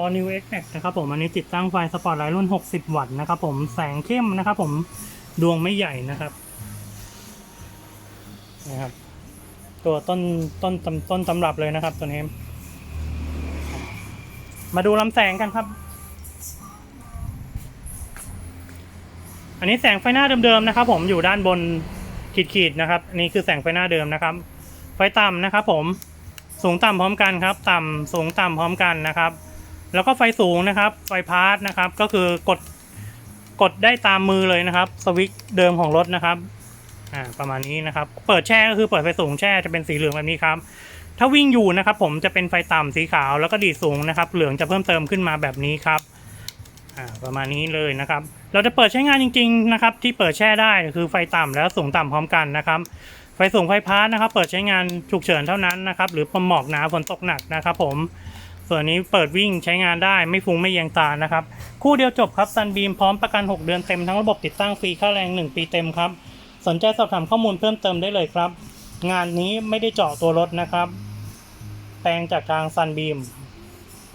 All New X Max นะครับผมอันนี้ติดตั้งไฟสปอตไลท์รุ่น 60 วัตต์นะครับผมแสงเข้มนะครับผมดวงไม่ใหญ่นะครับนะครับ ตัวต้นต้นต้นตำรับเลยนะครับตัวนี้ มาดูลำแสงกันครับ อันนี้แสงไฟหน้าเดิมๆนะครับ ผมอยู่ด้านบนขีดๆนะครับอันนี่คือแสงไฟหน้าเดิมนะครับ ไฟต่ำนะครับ ผมสูงต่ำพร้อมกันครับ ต่ำสูงต่ำพร้อมกันนะครับ แล้วก็ไฟสูงนะครับ ไฟพาร์ทนะครับ ก็คือกดกดได้ตามมือเลยนะครับ สวิตช์เดิมของรถนะครับ อ่า ประมาณนี้นะครับ เปิดแช่ก็คือเปิดไฟสูงแช่จะเป็นสีเหลืองแบบนี้ครับ ถ้าวิ่งอยู่นะครับ ผมจะเป็นไฟต่ำสีขาวแล้วก็ดีสูงนะครับ เหลืองจะเพิ่มเติมขึ้นมาแบบนี้ครับ อ่า ประมาณนี้เลยนะครับ เราจะเปิดใช้งานจริง ๆ นะครับ ที่เปิดแช่ได้คือไฟต่ำแล้วสูงต่ำพร้อมกันนะครับ ไฟสูงไฟพาร์ทนะครับ เปิดใช้งานฉุกเฉินเท่านั้นนะครับ หรือพอหมอกหนาฝนตกหนักนะครับ ผม ส่วนนี้เปิดวิ่งใช้งานได้ไม่ฟุ้งไม่เยียงตานะครับ คู่เดียวจบครับซันบีมพร้อมประกัน 6 เดือนเต็มทั้งระบบติดตั้งฟรีค่าแรง 1 ปีเต็มครับ สนใจสอบถามข้อมูลเพิ่มเติมได้เลยครับ งานนี้ไม่ได้เจาะตัวรถนะครับ แปลงจากทางซันบีม